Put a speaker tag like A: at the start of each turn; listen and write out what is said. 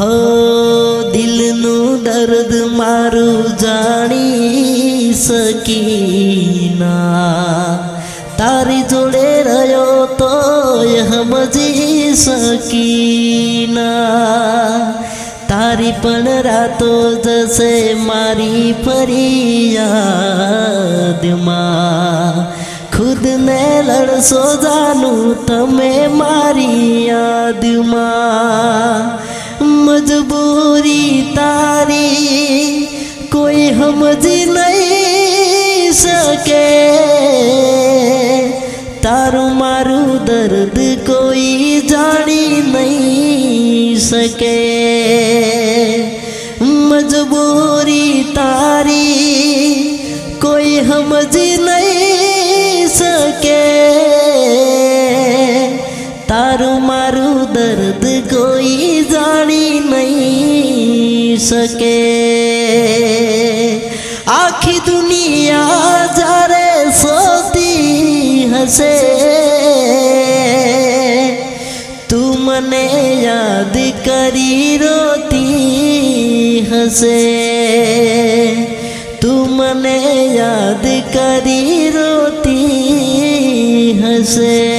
A: હો દિલનું દર્દ મારું જાણી શકીના તારી જોડે રહ્યો તોય સમજી શકીના તારી પણ રાતો જશે મારી ફરિયાદમાં ખુદને લડશો જાનું તમે મારી યાદમાં मजबूरी तारी, कोई हमज नहीं सके। तारू मारू दर्द कोई जानी नहीं सके। मजबूरी तारी, कोई हमज नहीं सके। तारू मारू दर्द कोई जानी सके आखी दुनिया जरे सोती हसे तुमने याद करी रोती हसे तुमने याद करी रोती हसे